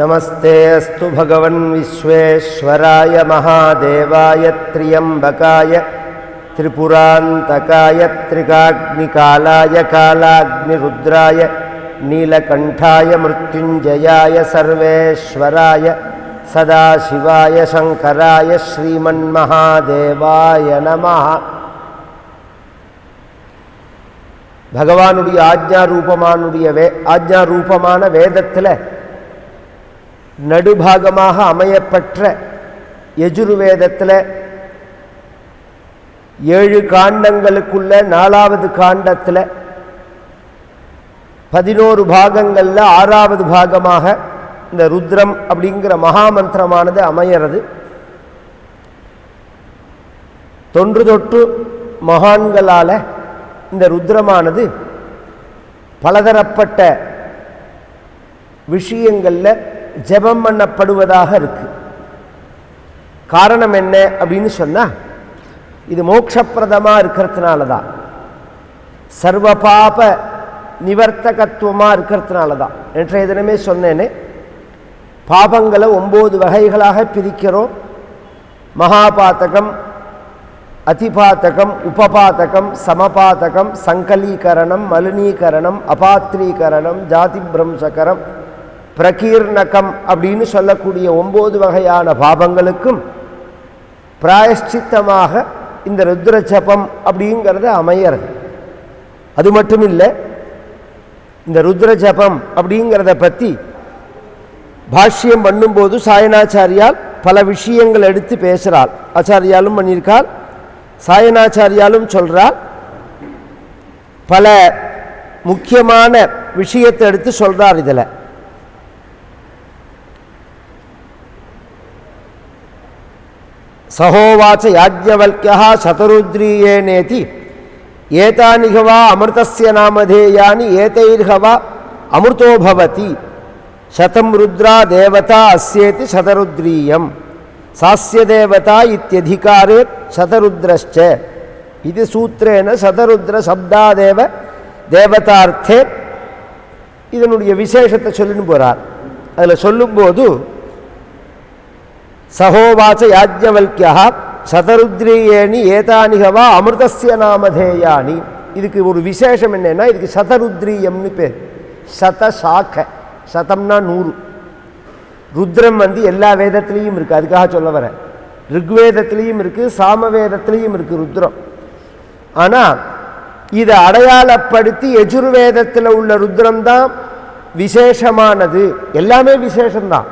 नमस्ते अस्तु भगवन् विश्वेश्वराय महादेवाय त्र्यम्बकाय त्रिपुरान्तकाय त्रिकाग्निकालाय कालाग्निरुद्राय नीलकण्ठाय मृत्युञ्जयाय सर्वेश्वराय सदाशिवाय शङ्कराय श्रीमन्महादेवाय नमः பகவானுடைய ஆஜ்ஞா ரூபமானுடைய வே ஆஜ்ஞா ரூபமான வேதத்தில் நடுபாகமாக அமையப்பெற்ற யஜுர்வேதத்தில் ஏழு காண்டங்களுக்குள்ள நாலாவது காண்டத்தில் பதினோரு பாகங்களில் ஆறாவது பாகமாக இந்த ருத்ரம் அப்படிங்கிற மகாமந்திரமானது அமையிறது. தொன்று தொட்டு மகான்களால் இந்த ருத்ரமானது பலதரப்பட்ட விஷயங்களில் ஜெபம் பண்ணப்படுவதாக இருக்கு. காரணம் என்ன அப்படின்னு சொன்னால் இது மோட்சப்பிரதமாக இருக்கிறதுனால தான் சர்வ பாப நிவர்த்தகத்துவமாக இருக்கிறதுனால தான் நேற்றைய தினமே சொன்னேனே பாபங்களை ஒம்பது வகைகளாக பிரிக்கிறோம். மகாபாத்தகம் அதிபாத்தகம் உபபாத்தகம் சமபாத்தகம் சங்கலீகரணம் மலினீகரணம் அபாத்திரீகரணம் ஜாதி பிரம்சகரம் பிரகீர்ணகம் அப்படின்னு சொல்லக்கூடிய ஒம்பது வகையான பாபங்களுக்கும் பிராயஷ்சித்தமாக இந்த ருத்ர ஜபம் அப்படிங்கிறது அமையறது. அது மட்டும் இல்லை இந்த ருத்ர ஜபம் அப்படிங்கிறத பற்றி பாஷ்யம் பண்ணும்போது சாயனாச்சாரியால் பல விஷயங்கள் எடுத்து பேசுகிறாள் ஆச்சாரியாலும் பண்ணியிருக்காள் சாயனாச்சாரியாலும் சொல்கிறார் பல முக்கியமான விஷயத்தை எடுத்து சொல்கிறார் இதில். சகோவாச்ச யாஜ்ஞவல்யா சதருத்ரீயேனேதி ஏதானிகவா அமிர்தஸ்ய நாமதேயானி ஏதைர்கவா அமிர்தோ பவதி சதம் ருத்ரா தேவதா அஸ்யேதி சதருத்ரீயம் சாஸ்ய தேவதா இத்தியதிகாரே சதருத்ரஷ்ச இது சூத்திரேன சதருத்ர சப்தாதேவ தேவதார்த்தே இதனுடைய விசேஷத்தை சொல்லின்னு போகிறார் அதில் சொல்லும்போது சகோவாச்ச யாஜ்ஞவல்யா சதருத்ரீயேணி ஏதானிகவா அமிர்தசிய நாமதேயானி. இதுக்கு ஒரு விசேஷம் என்னென்னா இதுக்கு சதருத்ரீயம்னு பேர். சத சாக்க. சதம்னா நூறு. ருத்ரம் வந்து எல்லா வேதத்துலேயும் இருக்குது அதுக்காக சொல்ல வரேன். ரிக்வேதத்துலேயும் இருக்குது சாமவேதத்துலேயும் இருக்குது ருத்ரம். ஆனால் இதை அடையாளப்படுத்தி எஜுர்வேதத்தில் உள்ள ருத்ரம் தான் விசேஷமானது. எல்லாமே விசேஷம்தான்.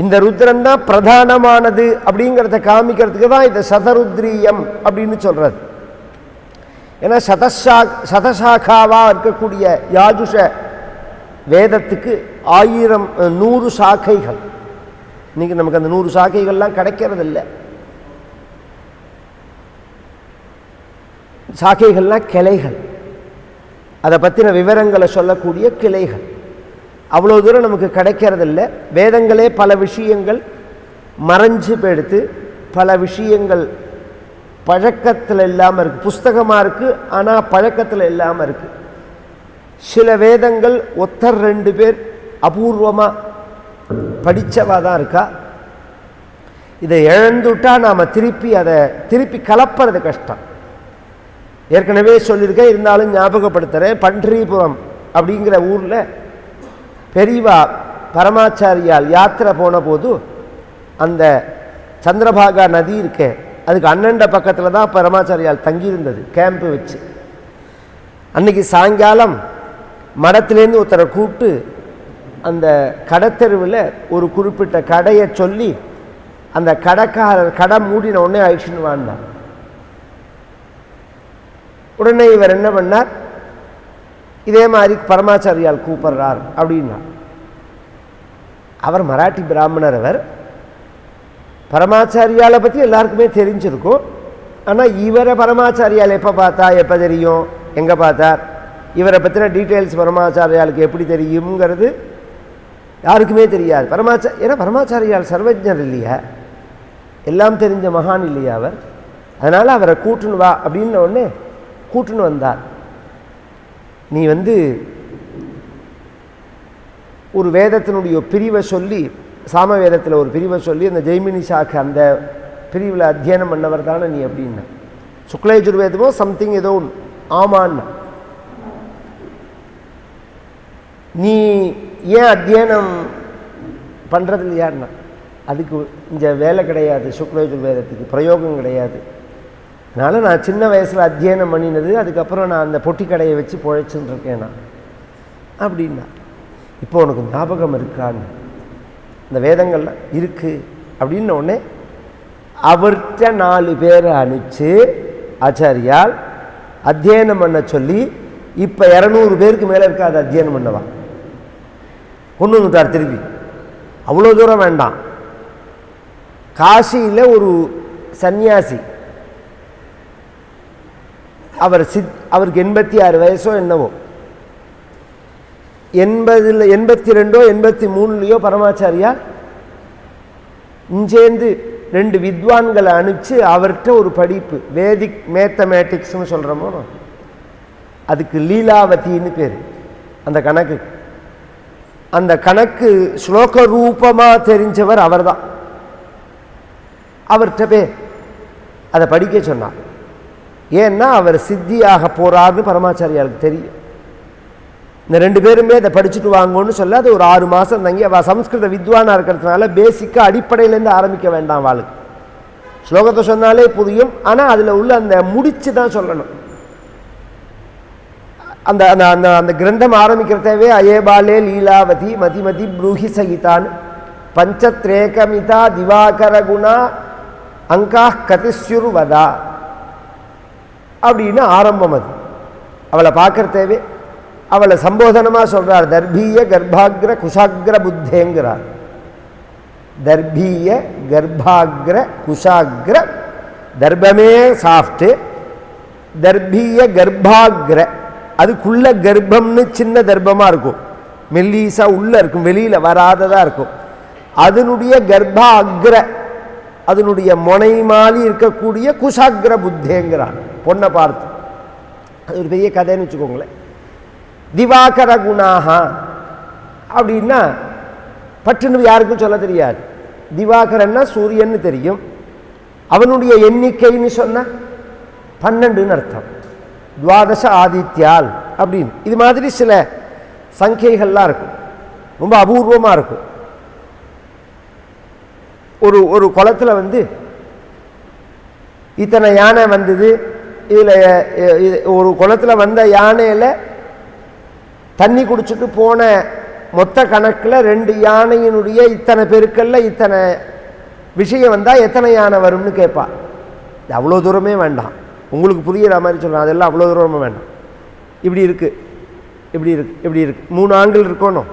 இந்த ருத்ரன் தான் பிரதானமானது அப்படிங்கிறத காமிக்கிறதுக்கு தான் இந்த சதருத்ரீயம் அப்படின்னு சொல்கிறது ஏன்னா சதசா சதசாக்காவாக இருக்கக்கூடிய யாஜுஷ வேதத்துக்கு ஆயிரம் நூறு சாக்கைகள். இன்றைக்கி நமக்கு அந்த நூறு சாக்கைகள்லாம் கிடைக்கிறது இல்லை சாக்கைகள்லாம் கிளைகள். அதை பற்றின விவரங்களை சொல்லக்கூடிய கிளைகள். அவ்வளோ தூரம் நமக்கு கிடைக்கிறதில்ல. வேதங்களே பல விஷயங்கள் மறைஞ்சு போயிடுத்து பல விஷயங்கள் பழக்கத்தில் இல்லாமல் இருக்குது புஸ்தகமாக இருக்குது ஆனால் பழக்கத்தில் இல்லாமல் இருக்குது சில வேதங்கள் ஒத்தர் ரெண்டு பேர் அபூர்வமாக படித்தவா தான் இருக்கா? இதை இழந்துட்டால் நாம் திருப்பி அதை திருப்பி கலப்புறது கஷ்டம். ஏற்கனவே சொல்லியிருக்கேன் இருந்தாலும் ஞாபகப்படுத்துகிறேன் பன்றிபுரம் அப்படிங்கிற ஊரில் பெரியவா பரமாச்சாரியால் யாத்திரை போன போது அந்த சந்திரபாகா நதி இருக்கே அதுக்கு அண்ணண்ட பக்கத்தில் தான் பரமாச்சாரியால் தங்கியிருந்தது கேம்ப்பு வச்சு. அன்றைக்கி சாயங்காலம் மடத்துலேருந்து ஒருத்தரை கூப்பிட்டு அந்த கடைத்தெருவில் ஒரு குறிப்பிட்ட கடையை சொல்லி அந்த கடைக்காரர் கடை மூடின உடனே அழிச்சுன்னு வாழ்ந்தார் உடனே இவர் என்ன பண்ணார்? இதே மாதிரி பரமாச்சாரியால் கூப்பிடுறார் அப்படின்னா அவர் மராட்டி பிராமணர் அவர். பரமாச்சாரியாலை பற்றி எல்லாருக்குமே தெரிஞ்சிருக்கும். ஆனால் இவரை பரமாச்சாரியால் எப்போ பார்த்தா எப்போ தெரியும்? எங்கே பார்த்தார்? இவரை பற்றின டீட்டெயில்ஸ் பரமாச்சாரியாளுக்கு எப்படி தெரியுங்கிறது யாருக்குமே தெரியாது. பரமாச்சா ஏன்னா பரமாச்சாரியால் சர்வஜர் இல்லையா? எல்லாம் தெரிஞ்ச மகான் இல்லையா அவர்? அதனால் அவரை கூட்டுன்னு வா அப்படின்ன உடனே கூட்டுன்னு வந்தார். நீ வந்து ஒரு வேதத்தினுடைய பிரிவை சொல்லி சாம வேதத்தில் ஒரு பிரிவை சொல்லி அந்த ஜெய்மினி சாக்கு அந்த பிரிவில் அத்தியனம் பண்ணவர் தானே நீ அப்படின்னா. சுக்லேஜுர்வேதமோ சம்திங் ஏதோ ஒன்று ஆமான்னா. நீ ஏன் அத்தியனம் பண்ணுறது இல்லையான்னா அதுக்கு இங்கே வேலை கிடையாது சுக்லயஜுர்வேதத்துக்கு பிரயோகம் கிடையாது. அதனால் நான் சின்ன வயசில் அத்தியனம் பண்ணினது அதுக்கப்புறம் நான் அந்த பொட்டி கடையை வச்சு பொழைச்சுன்னு இருக்கேன் நான். அப்படின்னா இப்போ உனக்கு ஞாபகம் இருக்கான்னு. இந்த வேதங்கள்ல இருக்கு. அப்படின்ன உடனே அவர்கிட்ட நாலு பேரை அனுப்பிச்சு ஆச்சாரியால் அத்தியனம் பண்ண சொல்லி இப்போ இரநூறு பேருக்கு மேலே இருக்காது அத்தியனம் பண்ணவா? கொண்டு வந்துட்டார் திருப்பி. அவ்வளோ தூரம் வேண்டாம். காசியில் ஒரு சன்னியாசி அவர் சித் அவருக்கு எண்பத்தி ஆறு வயசோ என்னவோ. எண்பதில் எண்பத்தி ரெண்டோ எண்பத்தி மூணுலேயோ பரமாச்சாரியா? இஞ்சேந்து ரெண்டு வித்வான்களை அனுப்பிச்சு அவர்கிட்ட ஒரு படிப்பு வேதிக் மேத்தமேட்டிக்ஸ்னு சொல்கிறோமோ அதுக்கு லீலாவதின்னு பேர். அந்த கணக்கு. அந்த கணக்கு ஸ்லோக ரூபமாக தெரிஞ்சவர் அவர்தான். அவர்கிட்ட போய் அதை படிக்க சொன்னார் ஏன்னா அவர் சித்தியாக போறாருன்னு பரமாச்சாரியாருக்கு தெரியும். இந்த ரெண்டு பேருமே அதை படிச்சுட்டு வாங்கன்னு சொல்ல அது ஒரு ஆறு மாதம் தங்கி அவள் சம்ஸ்கிருத வித்வானாக இருக்கிறதுனால பேசிக்காக அடிப்படையிலேருந்து ஆரம்பிக்க வேண்டாம் அவளுக்கு. ஸ்லோகத்தை சொன்னாலே புரியும். ஆனால் அதில் உள்ள அந்த முடிச்சு தான் சொல்லணும். அந்த அந்த அந்த அந்த கிரந்தம் ஆரம்பிக்கிறதவே அயேபாலே லீலாவதி மதிமதி ப்ரூஹி சகிதான். பஞ்சத்ரேகமிதா திவாகர குணா அங்கா கதிஸ்யுர்வதா அப்படின்னு ஆரம்பம் அது. அவளை பார்க்கறதேவே அவளை சம்போதனமாக சொல்கிறார் தர்பீய கர்ப்பாகிர குஷாகிர புத்தேங்கிறார். தர்பீய கர்ப்பாகிர குஷாகிர தர்பமே சாஃப்ட்டு தர்பீய கர்ப்பாகிர அதுக்குள்ள கர்ப்பம்னு சின்ன தர்ப்பமாக இருக்கும். மெல்லீசா உள்ளே இருக்கும் வெளியில் வராததாக இருக்கும். அதனுடைய கர்ப்ப அக்ர அதனுடைய முனை மாலி இருக்கக்கூடிய குஷாகிர புத்தேங்கிறான். பொண்ணை பார்த்து. அது ஒரு பெரிய கதைன்னு வச்சுக்கோங்களேன். திவாகர குணாகா அப்படின்னா பட்டுன்னு யாருக்கும் சொல்ல தெரியாது. திவாகரன்னா சூரியன்னு தெரியும். அவனுடைய எண்ணிக்கைன்னு சொன்ன பன்னெண்டுன்னு அர்த்தம். துவாதச ஆதித்யால் அப்படின்னு. இது மாதிரி சில சங்கைகள்லாம் இருக்கும். ரொம்ப அபூர்வமாக இருக்கும். ஒரு ஒரு குளத்துல வந்து இத்தனை யானை வந்தது. இதில் ஒரு குளத்துல வந்த யானையில் தண்ணி குடிச்சிட்டு போன மொத்த கணக்கில் ரெண்டு யானையினுடைய இத்தனை பெருக்கல்ல இத்தனை விஷயம் வந்தால் எத்தனை யானை வரும்னு கேட்பாள் அவ்வளோ தூரமே வேண்டாம். உங்களுக்கு புரியிற மாதிரி சொல்கிறேன் அதெல்லாம் அவ்வளோ தூரமே வேண்டாம். இப்படி இருக்குது இப்படி இருக்கு. இப்படி இருக்கு. மூணு ஆண்கள் இருக்கணும்.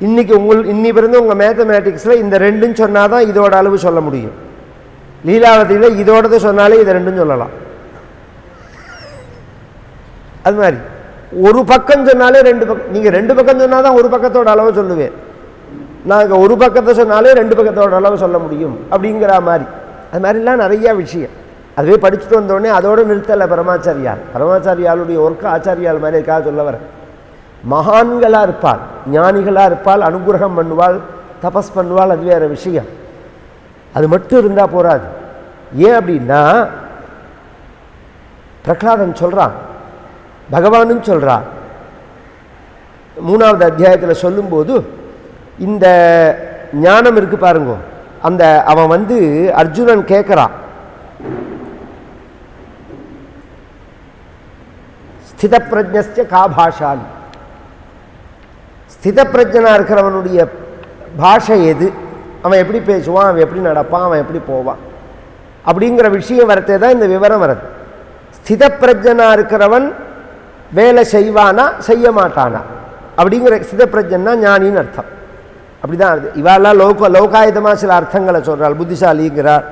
இன்னைக்கு உங்கள் இன்னி பிறந்து உங்கள் மேத்தமேட்டிக்ஸில் இந்த ரெண்டுன்னு சொன்னால் தான் இதோட அளவு சொல்ல முடியும். லீலாவதியில் இதோடது சொன்னாலே இதை ரெண்டும் சொல்லலாம். அது மாதிரி. ஒரு பக்கம் சொன்னாலே ரெண்டு பக்கம் நீங்கள் ரெண்டு பக்கம் சொன்னால் தான் ஒரு பக்கத்தோட அளவு சொல்லுவேன். நாங்கள் ஒரு பக்கத்தை சொன்னாலே ரெண்டு பக்கத்தோட அளவு சொல்ல முடியும் அப்படிங்கிற மாதிரி. அது மாதிரிலாம் நிறையா விஷயம். அதுவே படிச்சுட்டு வந்தோடனே அதோடு நிறுத்தலை பரமாச்சாரியால் பரமாச்சாரியாளுடைய ஒர்க்கு ஆச்சாரியால் மாதிரி இருக்காக சொல்ல வரேன் மகான்களாக இருப்பாள் ஞானிகளாக இருப்பாள் அனுகிரகம் பண்ணுவாள் தபஸ் பண்ணுவாள் அது வேறு விஷயம். அது மட்டும் இருந்தால் போராது ஏன் அப்படின்னா பிரகலாதன் சொல்கிறான் பகவானும் சொல்கிறான் மூணாவது அத்தியாயத்தில் சொல்லும்போது இந்த ஞானம் இருக்கு பாருங்க அந்த அவன் வந்து அர்ஜுனன் கேட்குறான் ஸ்தித பிரஜஸ்ய ஸ்திதப்பிரஜனாக இருக்கிறவனுடைய பாஷை எது? அவன் எப்படி பேசுவான்? அவன் எப்படி நடப்பான்? அவன் எப்படி போவான்? அப்படிங்கிற விஷயம் வரத்தே தான் இந்த விவரம் வருது. ஸ்திதப்பிரஜனாக இருக்கிறவன் வேலை செய்வானா? செய்ய மாட்டானா? அப்படிங்கிற ஸ்திதப்பிரஜன்னா ஞானின்னு அர்த்தம். அப்படி தான் அது லோக லோகாயுதமாக சில அர்த்தங்களை சொல்கிறாள் புத்திசாலிங்கிறார்.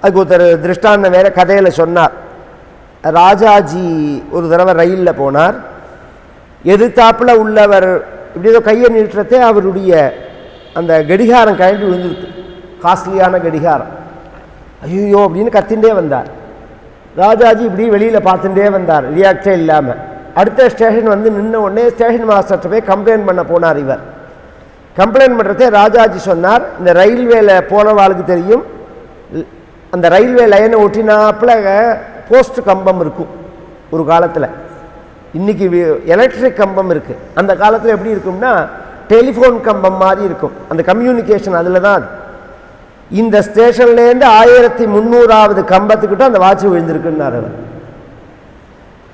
அதுக்கு ஒருத்தர் திருஷ்டாந்தம் வேற கதையில் சொன்னார். ராஜாஜி ஒரு தடவை ரயிலில் போனார். எதிர்த்தாப்பில் உள்ளவர் இப்படி ஏதோ கையை நீட்டுறதே அவருடைய அந்த கடிகாரம் கழண்டு விழுந்துருக்கு காஸ்ட்லியான கடிகாரம். ஐயோ அப்படின்னு கத்தின்றே வந்தார். ராஜாஜி இப்படி வெளியில் பார்த்துட்டே வந்தார் ரியாக்டே இல்லாமல் அடுத்த ஸ்டேஷன் வந்து நின்ன உடனே ஸ்டேஷன் மாஸ்டர்கிட்ட போய் கம்ப்ளைண்ட் பண்ண போனார் இவர். கம்ப்ளைண்ட் பண்ணுறதே ராஜாஜி சொன்னார் இந்த ரயில்வேல போனவாளுக்கு தெரியும். அந்த ரயில்வே லைனை ஒட்டினாப்புல போஸ்ட் கம்பம் இருக்கும் ஒரு காலத்தில். இன்னைக்கு எலக்ட்ரிக் கம்பம் இருக்குது அந்த காலத்தில் எப்படி இருக்கும்னா டெலிஃபோன் கம்பம் மாதிரி இருக்கும். அந்த கம்யூனிகேஷன் அதில் தான் அது. இந்த ஸ்டேஷன்லேருந்து ஆயிரத்தி முந்நூறாவது கம்பத்துக்கிட்ட அந்த வாட்ச் விழுந்திருக்குன்னார் அவர்.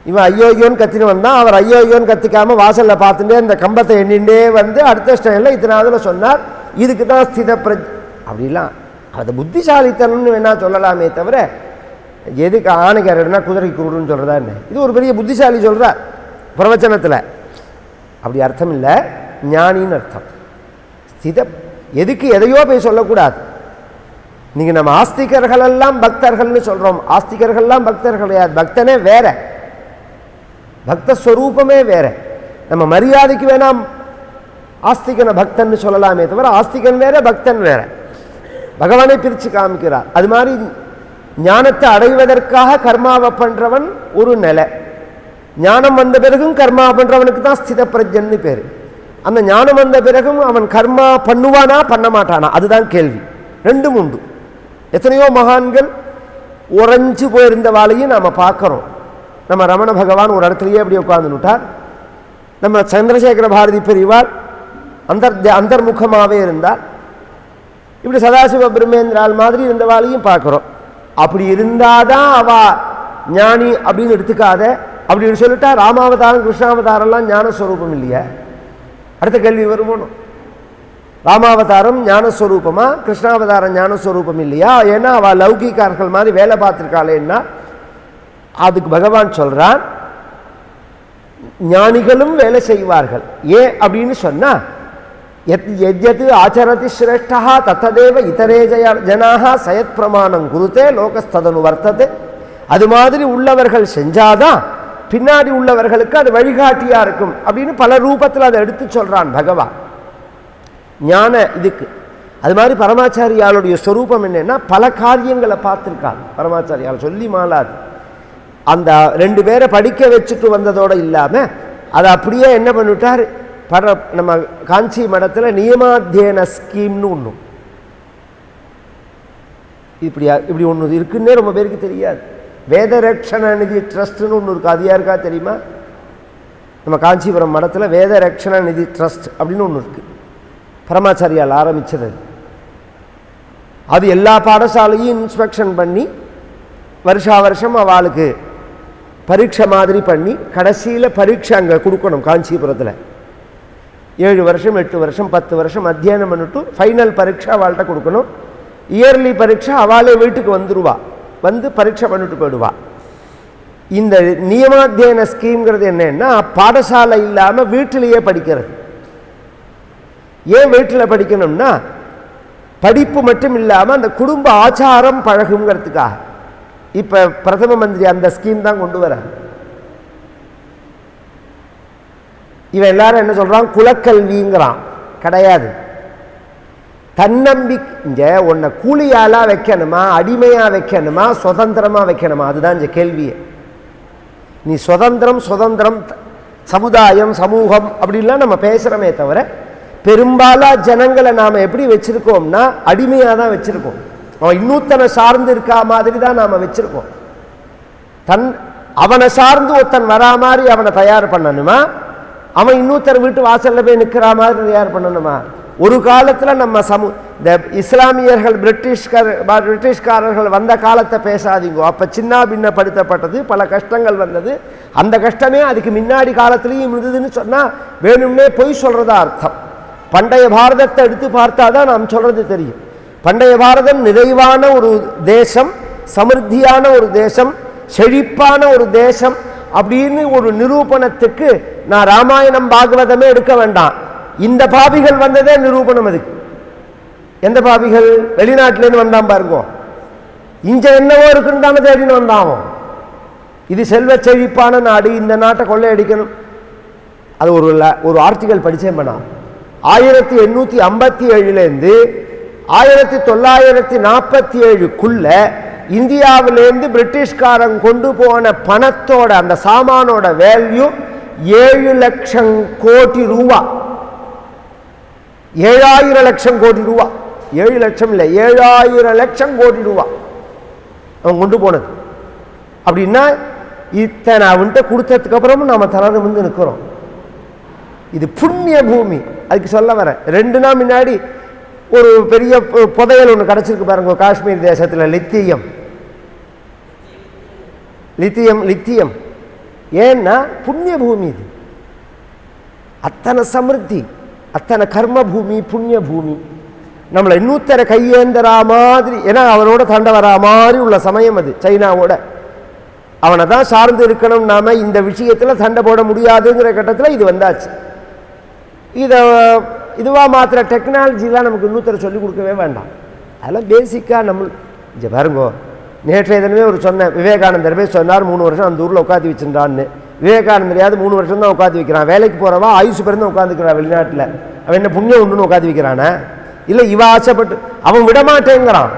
இவன் ஐயோ ஐயோன்னு கத்தின்னு வந்தான் அவர் ஐயோ கத்திக்காமல் வாசலில் பார்த்துட்டே இந்த கம்பத்தை எண்ணிண்டே வந்து அடுத்த ஸ்டேஷனில் இத்தனாவதுல சொன்னார் இதுக்கு தான் ஸ்தித பிரஜ் அப்படிலாம். அது புத்திசாலித்தனம்னு வேணால் சொல்லலாமே தவிர எதுக்கு ஆணைக்கு அரடுனா குதிரை குருடுன்னு சொல்கிறதா என்ன? இது ஒரு பெரிய புத்திசாலி சொல்கிறார் பிரவச்சனத்தில். அப்படி அர்த்தம் இல்லை. ஞானின்னு அர்த்தம். ஸ்தித எதுக்கு எதையோ போய் சொல்லக்கூடாது. நீங்கள் நம்ம ஆஸ்திகர்களெல்லாம் பக்தர்கள்னு சொல்கிறோம் ஆஸ்திகர்கள்லாம் பக்தர்கள் கிடையாது. பக்தனே வேற. பக்த ஸ்வரூபமே வேற. நம்ம மரியாதைக்கு வேணாம் ஆஸ்திகனை பக்தன்னு சொல்லலாமே தவிர ஆஸ்திகன் வேற பக்தன் வேற. பகவானை பிரித்து காமிக்கிறார். அது மாதிரி ஞானத்தை அடைவதற்காக கர்மாவை பண்ணுறவன் ஒரு நிலை. ஞானம் வந்த பிறகும் கர்மா பண்ணுறவனுக்கு தான் ஸ்தித பிரஜன்னு பேர். அந்த ஞானம் வந்த பிறகும் அவன் கர்மா பண்ணுவானா பண்ண மாட்டானா அதுதான் கேள்வி. ரெண்டும் உண்டு. எத்தனையோ மகான்கள் உறைஞ்சு போயிருந்த வாழையும் நாம் பார்க்குறோம். நம்ம ரமண பகவான் ஒரு இடத்துலயே அப்படி உட்காந்துட்டார் நம்ம சந்திரசேகர பாரதி பெரியவாள் அந்தர் அந்தர்முகமாகவே இருந்தார். இப்படி சதாசிவ பிரம்மேந்திரால் மாதிரி இருந்தவாளையும் பார்க்குறோம். அப்படி இருந்தாதான் அவ ஞானி அப்படின்னு எடுத்துக்காத. அப்படின்னு சொல்லிட்டா ராமாவதாரம் கிருஷ்ணாவதாரம்லாம் ஞானஸ்வரூபம் இல்லையா. அடுத்த கேள்வி வருவோம் ராமாவதாரம் ஞானஸ்வரூபமா கிருஷ்ணாவதாரம் ஞானஸ்வரூபம் இல்லையா? ஏன்னா அவள் லௌகிகார்கள் மாதிரி வேலை பார்த்துருக்காளேன்னா அதுக்கு பகவான் சொல்கிறான் ஞானிகளும் வேலை செய்வார்கள். ஏன் அப்படின்னு சொன்னால் எத் எத்யது ஆச்சரதி சிரேஷ்டா தத்ததேவ இத்தரே ஜய ஜனாக சயத் பிரமாணம் குருத்தே லோகஸ்ததனு வர்த்தது அது மாதிரி உள்ளவர்கள் செஞ்சாதான் பின்னாடி உள்ளவர்களுக்கு அது வழிகாட்டியாக இருக்கும் அப்படின்னு பல ரூபத்தில் அதை எடுத்து சொல்கிறான் பகவான். ஞான இதுக்கு. அது மாதிரி பரமாச்சாரியாளுடைய ஸ்வரூபம் என்னென்னா பல காரியங்களை பார்த்துருக்காங்க பரமாச்சாரியால் சொல்லி மாலாது அந்த ரெண்டு பேரை படிக்க வச்சுட்டு வந்ததோடு இல்லாமல் அதை அப்படியே என்ன பண்ணிவிட்டார் பர நம்ம காஞ்சி மடத்தில் நியமாத்தியன ஸ்கீம்னு ஒன்று இப்படியா இப்படி ஒன்று இருக்குன்னே ரொம்ப பேருக்கு தெரியாது. வேதரக்ஷண நிதி ட்ரஸ்ட்னு ஒன்று இருக்குது அது யாருக்கா தெரியுமா? நம்ம காஞ்சிபுரம் மடத்தில் வேதரக்ஷண நிதி ட்ரஸ்ட் அப்படின்னு ஒன்று இருக்குது பரமாச்சாரியால் ஆரம்பித்தது அது. அது எல்லா பாடசாலையும் இன்ஸ்பெக்ஷன் பண்ணி வருஷா வருஷம் அவளுக்கு பரீட்சை மாதிரி பண்ணி கடைசியில் பரீட்சை அங்கே கொடுக்கணும் காஞ்சிபுரத்தில். ஏழு வருஷம் எட்டு வருஷம் பத்து வருஷம் அத்தியானம் பண்ணிட்டு ஃபைனல் பரீட்சை அவள்கிட்ட கொடுக்கணும் இயர்லி பரீட்சை அவளே வீட்டுக்கு வந்துடுவா வந்து பரீட்சை பண்ணிட்டு போயிடுவா இந்த நியமாத்தியன ஸ்கீம்ங்கிறது என்னன்னா பாடசாலை இல்லாமல் வீட்டிலேயே படிக்கிறது ஏன் வீட்டில் படிக்கணும்னா படிப்பு மட்டும் இல்லாமல் அந்த குடும்ப ஆச்சாரம் பழகுங்கிறதுக்காக இப்போ பிரதம மந்திரி அந்த ஸ்கீம் தான் கொண்டு வர இவன் எல்லாரும் என்ன சொல்கிறான் குலக்கல்விங்கிறான். கிடையாது. தன்னம்பிக்கை இங்கே உன்னை கூலியாலாக வைக்கணுமா? அடிமையாக வைக்கணுமா? சுதந்திரமாக வைக்கணுமா? அதுதான் இந்த கேள்வியே. நீ சுதந்திரம் சுதந்திரம் சமுதாயம் சமூகம் அப்படின்லாம் நம்ம பேசுகிறோமே தவிர பெரும்பாலாக ஜனங்களை நாம் எப்படி வச்சுருக்கோம்னா அடிமையாக தான் வச்சுருக்கோம். அவன் இன்னொருத்தனை சார்ந்து இருக்கா மாதிரி தான் நாம் வச்சுருக்கோம். தன் அவனை சார்ந்து ஒருத்தன் வரா மாதிரி அவனை தயார் பண்ணணுமா? அவன் இன்னொருத்தர் வீட்டு வாசல்ல போய் நிற்கிற மாதிரி தயார் பண்ணணுமா? ஒரு காலத்தில் நம்ம சமு இந்த இஸ்லாமியர்கள் பிரிட்டிஷ்கார பிரிட்டிஷ்காரர்கள் வந்த காலத்தை பேசாதீங்க. அப்போ சின்ன பின்னப்படுத்தப்பட்டது பல கஷ்டங்கள் வந்தது. அந்த கஷ்டமே அதுக்கு முன்னாடி காலத்துலேயும் இருந்ததுன்னு சொன்னால் வேணும்னே பொய் சொல்கிறதா அர்த்தம். பண்டைய பாரதத்தை எடுத்து பார்த்தா தான் நாம் சொல்கிறது தெரியும். பண்டைய பாரதம் நிறைவான ஒரு தேசம் சமிருத்தியான ஒரு தேசம் செழிப்பான ஒரு தேசம் அப்படின்னு ஒரு நிரூபணத்துக்கு நான் ராமாயணம் பாகவதமே எடுக்க வேண்டாம். இந்த பாவிகள் வந்ததே நிரூபணம் அதுக்கு. எந்த பாவிகள்? வெளிநாட்டிலேருந்து வந்தான் பாருங்க. இங்க என்னவோ இருக்குன்னு தானே தேடின்னு வந்தான் இது செல்வ செழிப்பான நாடு இந்த நாட்டை கொள்ளையடிக்கணும். அது ஒரு ஒரு ஆர்டிகல் படிச்சேன் பண்ணா ஆயிரத்தி எண்ணூற்றி ஐம்பத்தி ஏழுலேருந்து ஆயிரத்தி தொள்ளாயிரத்தி நாற்பத்தி ஏழுக்குள்ள இந்தியாவிலேருந்து பிரிட்டிஷ்காரன் கொண்டு போன பணத்தோட அந்த சாமானோட வேல்யூ ஏழு லட்சம் கோடி ரூபா. ஏழாயிரம் லட்சம் கோடி ரூபா. ஏழு லட்சம் இல்லை ஏழாயிரம் லட்சம் கோடி ரூபா அவன் கொண்டு போனது. அப்படின்னா இத்தனை அவன்கிட்ட கொடுத்ததுக்கு அப்புறமும் நம்ம தளர்ந்து வந்து நிற்கிறோம் இது புண்ணிய பூமி. அதுக்கு சொல்ல வரேன். ரெண்டு நாள் முன்னாடி ஒரு பெரிய புதையல் ஒன்று கிடச்சிருக்கு பாருங்க காஷ்மீர் தேசத்தில் லித்தியம். Lithium lithium. ஏன்னா புண்ணிய பூமி இது. அத்தனை சமிருத்தி அத்தனை கர்ம பூமி புண்ணிய பூமி நம்மளை இன்னூத்தர கையேந்தரா மாதிரி ஏன்னா அவனோட சண்டை வரா மாதிரி உள்ள சமயம் அது சைனாவோட. அவனை தான் சார்ந்து இருக்கணும் நாம இந்த விஷயத்தில் சண்டை போட முடியாதுங்கிற கட்டத்தில் இது வந்தாச்சு. இதை இதுவாக மாத்திர டெக்னாலஜிலாம் நமக்கு இன்னொருத்தர் சொல்லிக் கொடுக்கவே வேண்டாம். அதெல்லாம் பேசிக்காக நம்ம இங்கே பாருங்கோ. நேற்றைய தினமே ஒரு சொன்னேன் விவேகானந்தர் போய் சொன்னார் மூணு வருஷம் அந்த ஊரில் உட்காந்து வச்சுருந்தான்னு. விவேகானந்தரையாவது மூணு வருஷம் தான் உட்காந்து வைக்கிறான். வேலைக்கு போகிறவா ஆயுசு பிறந்து உட்காந்துக்கிறான் வெளிநாட்டில். அவன் என்ன புண்ணியம் ஒன்றுன்னு உட்காந்து வைக்கிறானே? இல்லை இவ ஆசைப்பட்டு அவன் விடமாட்டேங்கிறான்.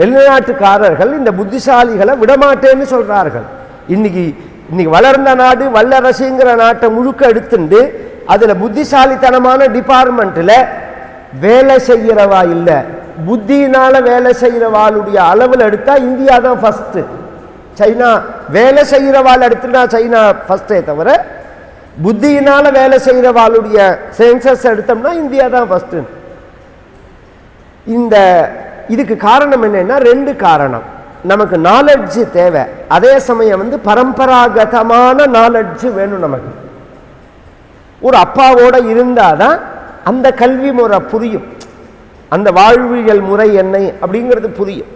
வெளிநாட்டுக்காரர்கள் இந்த புத்திசாலிகளை விடமாட்டேன்னு சொல்கிறார்கள் இன்னைக்கு இன்னைக்கு வளர்ந்த நாடு வல்லரசுங்கிற நாட்டை முழுக்க எடுத்துண்டு அதுல புத்திசாலித்தனமான டிபார்ட்மெண்ட்ல வேலை செய்கிறவா இல்லை. புத்தியினால வேலை செய்கிறவாளுடைய அளவில் எடுத்தா இந்தியா தான் ஃபஸ்ட்டு சைனா வேலை செய்கிறவாள் எடுத்துனா சைனா ஃபஸ்ட்டே தவிர புத்தியினால வேலை செய்கிறவாளுடைய சென்சஸ் எடுத்தோம்னா இந்தியா தான் ஃபஸ்ட்டு இந்த இதுக்கு காரணம் என்னென்னா ரெண்டு காரணம். நமக்கு நாலெட்ஜு தேவை. அதே சமயம் வந்து பரம்பராகதமான நாலெட்ஜு வேணும் நமக்கு. ஒரு அப்பாவோட இருந்தாதான் அந்த கல்வி முறை புரியும். அந்த வாழ்வியல் முறை என்ன அப்படிங்கிறது புரியும்.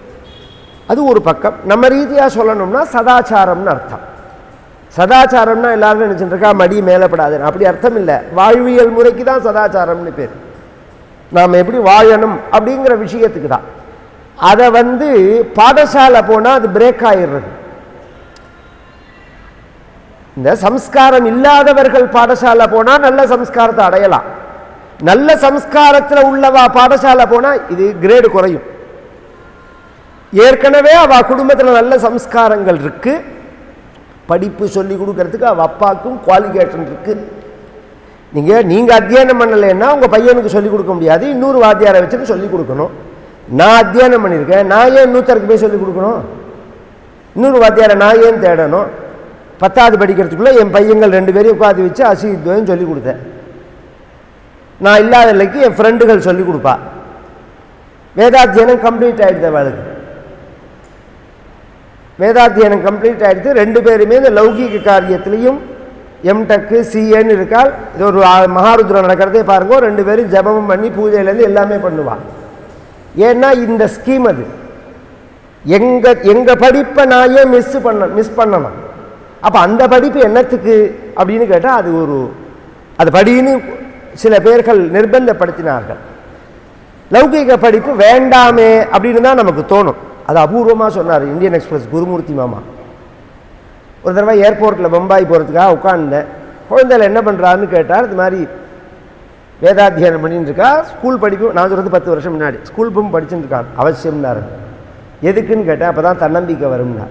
அது ஒரு பக்கம். நம்ம ரீதியாக சொல்லணும்னா சதாச்சாரம்னு அர்த்தம். சதாச்சாரம்னா எல்லாரும் நினச்சிட்டு இருக்கா மடி மேலப்படாது அப்படி அர்த்தம் இல்லை. வாழ்வியல் முறைக்கு தான் சதாச்சாரம்னு பேர். நாம் எப்படி வாழணும் அப்படிங்கிற விஷயத்துக்கு தான். அதை வந்து பாடசாலை போனால் அது பிரேக் ஆயிடுறது. இந்த சம்ஸ்காரம் இல்லாதவர்கள் பாடசாலை போனால் நல்ல சம்ஸ்காரத்தை அடையலாம். நல்ல சம்ஸ்காரத்தில் உள்ளவா பாடசாலை போனால் இது கிரேடு குறையும். ஏற்கனவே அவள் குடும்பத்தில் நல்ல சம்ஸ்காரங்கள் இருக்குது படிப்பு சொல்லி கொடுக்கறதுக்கு அவள் அப்பாவுக்கும் குவாலிஃபிகேஷன் இருக்குது நீங்கள் நீங்கள் அத்தியானம் பண்ணலைன்னா உங்கள் பையனுக்கு சொல்லி கொடுக்க முடியாது. இன்னொரு வாத்தியாரை வச்சுட்டு சொல்லிக் கொடுக்கணும். நான் அத்தியானம் பண்ணியிருக்கேன். நான் ஏன் இன்னொருத்தருக்கு போய் சொல்லிக் கொடுக்கணும்? இன்னொரு வாத்தியாரை நான் ஏன் தேடணும்? பத்தாவது படிக்கிறதுக்குள்ளே என் பையங்கள் ரெண்டு பேரையும் உட்காந்து வச்சு அசித்வயம் சொல்லி கொடுத்தேன். நான் இல்லாத இல்லைக்கு என் ஃப்ரெண்டுகள் சொல்லி கொடுப்பா. வேதாத்தியனம் கம்ப்ளீட் ஆகிடுது அவளுக்கு. வேதாத்தியனம் கம்ப்ளீட் ஆகிடுது ரெண்டு பேருமே இந்த லௌகீக காரியத்திலையும் எம்டெக்கு சிஏன்னு இருக்கால் இது ஒரு மகாருத்ரம் நடக்கிறதே பாருங்க. ரெண்டு பேரும் ஜபமும் பண்ணி பூஜையிலேருந்து எல்லாமே பண்ணுவாள் ஏன்னா இந்த ஸ்கீம் அது. எங்கள் எங்கள் படிப்பை நான் ஏன் மிஸ் பண்ண மிஸ் பண்ணணும் அப்போ அந்த படிப்பு என்னத்துக்கு அப்படின்னு கேட்டால் அது ஒரு அது படின்னு சில பேர்கள் நிர்பந்தப்படுத்தினார்கள். லௌகிக படிப்பு வேண்டாமே அப்படின்னு தான் நமக்கு தோணும். அது அபூர்வமாக சொன்னார் இந்தியன் எக்ஸ்பிரஸ் குருமூர்த்தி மாமா. ஒரு தடவை ஏர்போர்ட்டில் பம்பாய் போகிறதுக்காக உட்காந்தேன் குழந்தையில என்ன பண்ணுறாருன்னு கேட்டார் இது மாதிரி வேதாத்தியானம் பண்ணிட்டு இருக்கா ஸ்கூல் படிப்பு நான் சொல்கிறது பத்து வருஷம் முன்னாடி ஸ்கூல் பும் படிச்சுட்டு இருக்கான் அவசியம்னாரு. எதுக்குன்னு கேட்டேன் அப்போ தான் தன்னம்பிக்கை வரும்னா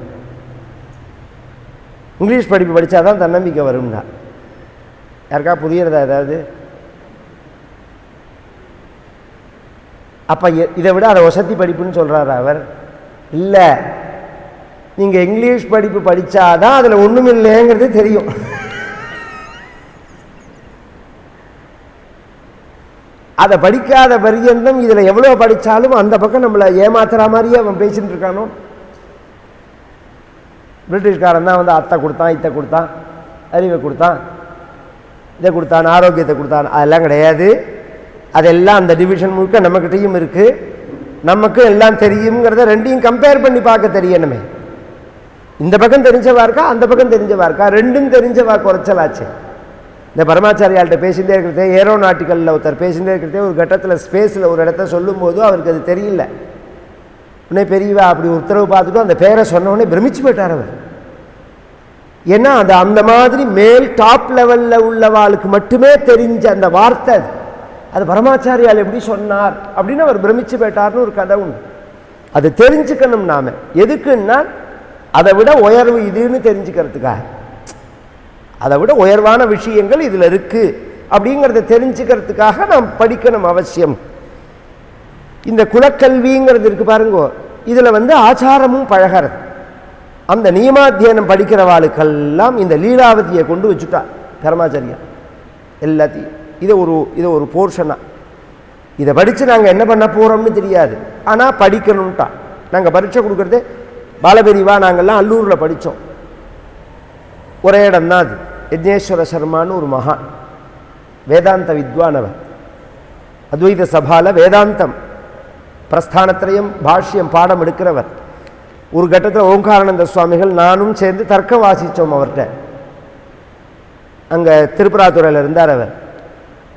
இங்கிலீஷ் படிப்பு படித்தா தான் தன்னம்பிக்கை வரும்னா யாருக்கா புரியறதா ஏதாவது? அப்போ இதை விட அதை வசதி படிப்புன்னு சொல்கிறார் அவர்? இல்லை. நீங்கள் இங்கிலீஷ் படிப்பு படித்தா தான் அதில் ஒன்றும் இல்லைங்கிறது தெரியும். அதை படிக்காத பரியந்தம் இதில் எவ்வளோ படித்தாலும் அந்த பக்கம் நம்மளை ஏமாத்துற மாதிரியே அவன் பேசிகிட்டு இருக்கானோ? பிரிட்டிஷ்காரன் தான் வந்து அத்தை கொடுத்தான் இத்தை கொடுத்தான் அறிவை கொடுத்தான் இதை கொடுத்தான் ஆரோக்கியத்தை கொடுத்தான். அதெல்லாம் கிடையாது. அதெல்லாம் அந்த டிவிஷன் முழுக்க நம்மக்கிட்டேயும் இருக்குது நமக்கு எல்லாம் தெரியுங்கிறத ரெண்டையும் கம்பேர் பண்ணி பார்க்க தெரியணுமே. இந்த பக்கம் தெரிஞ்சவா இருக்கா? அந்த பக்கம் தெரிஞ்சவா இருக்கா? ரெண்டும் தெரிஞ்சவா? குறைச்சலாச்சு. இந்த பரமாச்சாரியால்கிட்ட பேசிகிட்டே இருக்கிறதே ஏரோநாட்டிக்கலில் ஒருத்தர் பேசிகிட்டே இருக்கிறதே ஒரு கட்டத்தில் ஸ்பேஸில் ஒரு இடத்த சொல்லும்போது அவருக்கு அது தெரியல. உடனே பெரியவா அப்படி உத்தரவு பார்த்துட்டு அந்த பேரை சொன்ன உடனே பிரமிச்சு போயிட்டார் அவர். ஏன்னா அது அந்த மாதிரி மேல் டாப் லெவலில் உள்ளவாளுக்கு மட்டுமே தெரிஞ்ச அந்த வார்த்தை அது. அது பரமாச்சாரியால் எப்படி சொன்னார் அப்படின்னு அவர் பிரமிச்சு போயிட்டார்னு ஒரு கதை உண்டு. அது தெரிஞ்சுக்கணும் நாம. எதுக்குன்னா அதை விட உயர்வு இதுன்னு தெரிஞ்சுக்கிறதுக்காக. அதை விட உயர்வான விஷயங்கள் இதில் இருக்குது அப்படிங்கிறத தெரிஞ்சுக்கிறதுக்காக நாம் படிக்கணும் அவசியம். இந்த குலக்கல்விங்கிறது இருக்கு பாருங்க. இதில் வந்து ஆச்சாரமும் பழகிறது. அந்த நியமாத்தியனம் படிக்கிறவாளுக்கெல்லாம் இந்த லீலாவதியை கொண்டு வச்சுட்டா பரமாச்சரியம் எல்லாத்தையும். இதை ஒரு இதை ஒரு போர்ஷனாக இதை படித்து நாங்கள் என்ன பண்ண போகிறோம்னு தெரியாது. ஆனால் படிக்கணும்ட்டா. நாங்கள் பரீட்சை கொடுக்குறது பாலபெரிவா நாங்கள்லாம் அல்லூரில் படித்தோம் ஒரே இடம் தான் அது. யஜ்னேஸ்வர சர்மான்னு ஒரு மகான். வேதாந்த வித்வானவர் அத்வைத சபால வேதாந்தம். பிரஸ்தானத்திலையும் பாஷ்யம் பாடம் எடுக்கிறவர் ஒரு கட்டத்தில் ஓங்காரானந்த சுவாமிகள் நானும் சேர்ந்து தர்க்கம் வாசித்தோம் அவர்கிட்ட அங்கே திருப்பராத்துறையில் இருந்தார் அவர்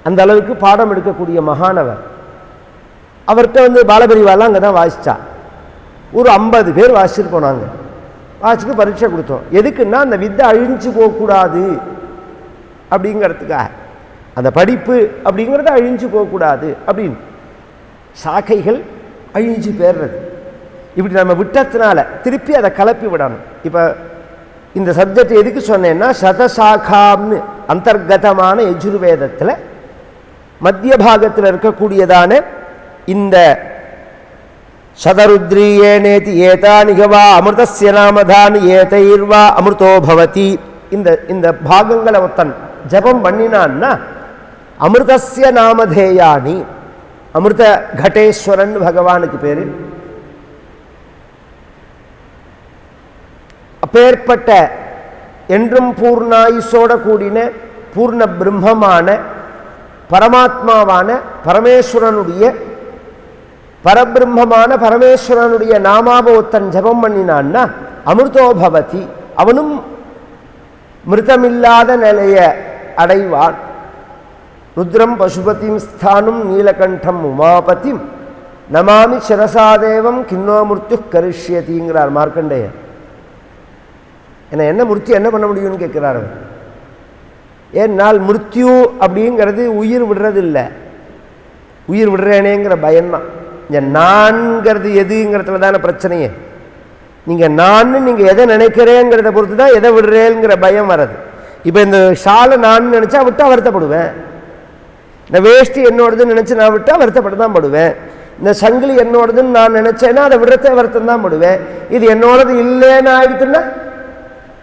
அந்த அளவுக்கு பாடம் எடுக்கக்கூடிய மகானவர் அவர்கிட்ட வந்து பாலபரிவாலாம் அங்கே தான் வாசித்தா ஒரு ஐம்பது பேர் வாசிச்சுட்டு போனாங்க வாசிச்சுட்டு பரீட்சை கொடுத்தோம் எதுக்குன்னா அந்த வித்தை அழிஞ்சு போகக்கூடாது அப்படிங்கிறதுக்காக அந்த படிப்பு அப்படிங்கிறத அழிஞ்சு போகக்கூடாது அப்படின்னு சாக்கைகள் அழிஞ்சு பேர்றது. இப்படி நம்ம விட்டத்தினால திருப்பி அதை கலப்பி விடணும். இப்போ இந்த சப்ஜெக்ட் எதுக்கு சொன்னேன்னா சதசாகாம்னு அந்தர்கதமான யஜுர்வேதத்தில் மத்திய பாகத்தில் இருக்கக்கூடியதான இந்த சதருத்ரீயேனேதி ஏதானிகவா அமிர்தசிய நாமதானி ஏதைர்வா அமிர்தோ பவதி. இந்த இந்த பாகங்களை ஒருத்தன் ஜபம் பண்ணினான்னா அமிர்தசிய நாமதேயானி அமிர்த கடேஸ்வரன் பகவானுக்கு பேர் அப்பேற்பட்ட என்றும் பூர்ணாயுசோட கூடின பூர்ண பிரம்மமான பரமாத்மாவான பரமேஸ்வரனுடைய பரபிரம்மமான பரமேஸ்வரனுடைய நாமாவை ஒருத்தன் ஜபம் பண்ணினான்னா அமிர்தோபவதி அவனும் மிருதமில்லாத நிலையை அடைவான் ருத்ரம் பசுபதிம் ஸ்தானும் நீலகண்டம் உமாபதிம். நமாமி சிரசாதேவம் கிண்ணோ மிருத்யு கரிஷ்யதிங்கிறார் மார்க்கண்டேயர் என்ன என்ன மிருத்யு என்ன பண்ண முடியும்னு கேட்குறார் அவர். ஏன்னால் மிருத்யு அப்படிங்கிறது உயிர் விடுறது இல்லை உயிர் விடுறேனேங்கிற பயம்தான். இந்த நான்கிறது எதுங்கிறதுல தானே பிரச்சனையே. நீங்கள் நான் நீங்கள் எதை நினைக்கிறேங்கிறத பொறுத்து தான் எதை விடுறேங்கிற பயம் வர்றது. இப்போ இந்த ஷாலை நான் நினச்சா விட்டால் வருத்தப்படுவேன். இந்த வேஷ்டி என்னோடதுன்னு நினச்சி நான் விட்டால் வருத்தப்பட தான் படுவேன். இந்த சங்கிலி என்னோடதுன்னு நான் நினச்சேன்னா அதை விடுறதே வருத்தம் தான் படுவேன். இது என்னோடது இல்லைன்னு ஆயிடுத்துன்னா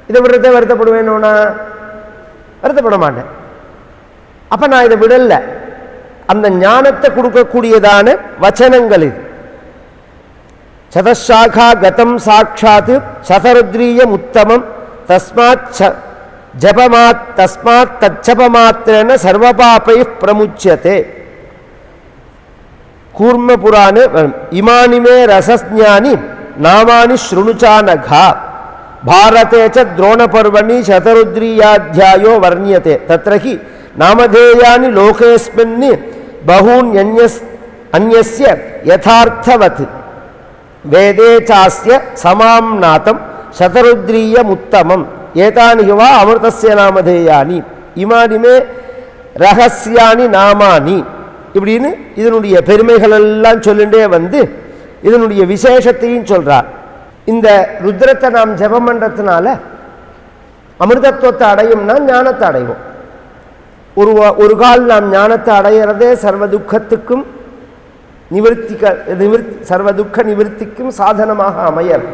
இதை விடுறதே வருத்தப்படுவேன்னா வருத்தப்பட மாட்டேன். அப்போ நான் இதை விடலை. அந்த ஞானத்தை கொடுக்கக்கூடியதான வச்சனங்கள் இது. சதசாகா கதம் சாட்சாத்து சதருத்ரீயம் உத்தமம் தஸ்மாத் జపమాత్ తస్మాత్ తచ్చపమాత్రేణ సర్వపాపై ప్రముచ్యతే. కూర్మపురాణే ఇమానిమే రసజ్ఞాని నామాని శృణుచానఘ. భారతే చ ద్రోణపర్వణి శతరుద్రీయాధ్యాయో వర్ణ్యతే. తత్ర నామధేయాన్ని నామధేయాని లోకేస్మిన్ బహూన్యన్యస్ అన్యస్య యథార్థవత్. వేదే చాస్య సమాంనాతం శతరుద్రీయముత్తమం. ஏதானி வா அமிர்தசிய நாமதேயானி. இமானிமே ரகசியானி நாமானி. இப்படின்னு இதனுடைய பெருமைகள் எல்லாம் சொல்லிட்டே வந்து இதனுடைய விசேஷத்தையும் சொல்கிறார் இந்த ருத்ரத்தை நாம் ஜபம் பண்ணுறதுனால அமிர்தத்துவத்தை அடையும்னா ஞானத்தை அடைவோம். ஒரு ஒரு கால் நாம் ஞானத்தை அடையிறதே சர்வதுக்கத்துக்கும் நிவர்த்திக்க நிவர்த்தி சர்வ நிவர்த்திக்கும் சாதனமாக அமையல்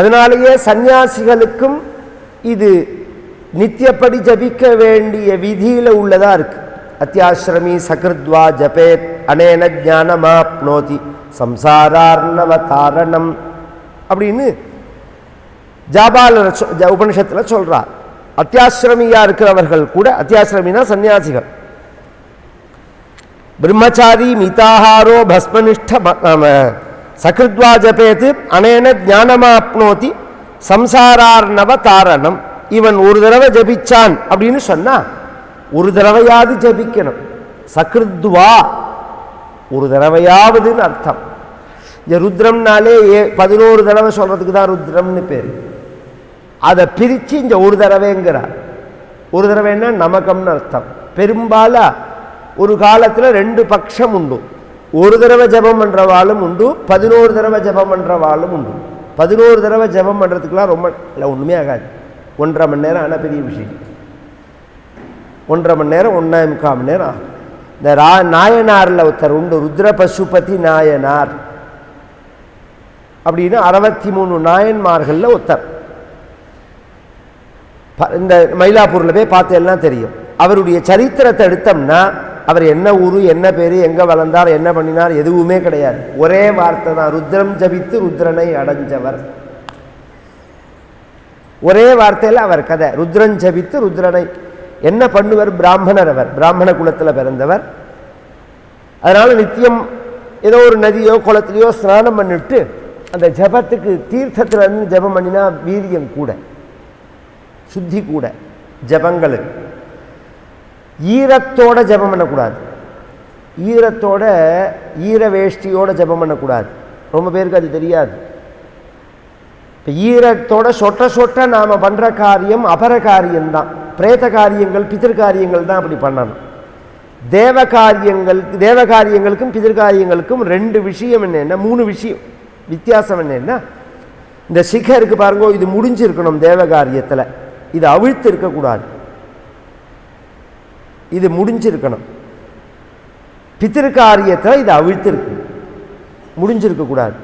அதனாலேயே சந்நியாசிகளுக்கும் இது நித்தியப்படி ஜபிக்க வேண்டிய விதியில் உள்ளதா இருக்கு. அத்தியாசிரமி சகிருத்வா ஜபேத் அனேன ஞானமாப்னோதி சம்சாரார்ணவ தாரணம் அப்படின்னு ஜாபால உபனிஷத்தில் சொல்கிறார் அத்தியாசிரமியாக இருக்கிறவர்கள் கூட அத்தியாசிரமினா சன்னியாசிகள் பிரம்மச்சாரி மிதாஹாரோ பஸ்மனிஷ்ட சகிருத்வா ஜபேத்து அனேன ஞானமாப்னோதி சம்சாரார்ணவ தாரணம். இவன் ஒரு தடவை ஜபிச்சான் அப்படின்னு சொன்னா ஒரு தடவையாவது ஜபிக்கணும். சகிருத்வா ஒரு தடவையாவதுன்னு அர்த்தம். இந்த ருத்ரம்னாலே ஏ பதினோரு தடவை சொல்கிறதுக்கு தான் ருத்ரம்னு பேர். அதை பிரித்து இந்த ஒரு தடவைங்கிறார். ஒரு தடவைன்னா நமக்கம்னு அர்த்தம். பெரும்பாலும் ஒரு காலத்தில் ரெண்டு பட்சம் உண்டு. ஒரு தடவை ஜெபம் பண்ணுறவாளும் உண்டு பதினோரு தடவை ஜெபம் பண்ணுறவாளும் உண்டு. பதினோரு தடவை ஜெபம் பண்ணுறதுக்குலாம் ரொம்ப இல்லை ஒன்றுமே ஆகாது. ஒன்றரை மணி நேரம் ஆனால் பெரிய விஷயம். ஒன்றரை மணி நேரம் ஒன்றா முக்கால் மணி நேரம் ஆகும். இந்த ரா நாயனாரில் ஒருத்தர் உண்டு ருத்ர பசுபதி நாயனார். அப்படின்னு அறுபத்தி மூணு நாயன்மார்களில் ஒருத்தர். ப- இந்த மயிலாப்பூரில் போய் பார்த்து எல்லாம் தெரியும். அவருடைய சரித்திரத்தை எடுத்தோம்னா அவர் என்ன ஊர் என்ன பேர் எங்கே வளர்ந்தார் என்ன பண்ணினார் எதுவுமே கிடையாது. ஒரே வார்த்தை தான் ருத்ரம் ஜபித்து ருத்ரனை அடைஞ்சவர். ஒரே வார்த்தையில் அவர் கதை ருத்ரன் ஜபித்து ருத்ரனை. என்ன பண்ணுவர்? பிராமணர் அவர் பிராமண குலத்தில் பிறந்தவர். அதனால் நித்தியம் ஏதோ ஒரு நதியோ குளத்திலையோ ஸ்நானம் பண்ணிட்டு அந்த ஜபத்துக்கு தீர்த்தத்தில் இருந்து ஜபம் பண்ணினா வீரியம் கூட சுத்தி கூட ஜபங்களுக்கு ஈரத்தோட ஜபம் பண்ணக்கூடாது. ஈரத்தோட ஈர வேஷ்டியோட ஜபம் பண்ணக்கூடாது. ரொம்ப பேருக்கு அது தெரியாது. இப்போ ஈரத்தோட சொட்ட சொட்ட நாம் பண்ணுற காரியம் அபர காரியம்தான். பிரேத காரியங்கள் பிதிர் காரியங்கள் தான் அப்படி பண்ணணும். தேவ காரியங்கள் தேவ காரியங்களுக்கும் பிதிர் காரியங்களுக்கும் ரெண்டு விஷயம் என்னென்ன மூணு விஷயம். வித்தியாசம் என்னென்னா இந்த சிகருக்கு பாருங்க இது முடிஞ்சிருக்கணும் தேவ காரியத்தில். இது அவிழ்த்து இருக்கக்கூடாது இது முடிஞ்சிருக்கணும். பித்திரு காரியத்தில் இது அவிழ்த்து முடிஞ்சிருக்கக்கூடாது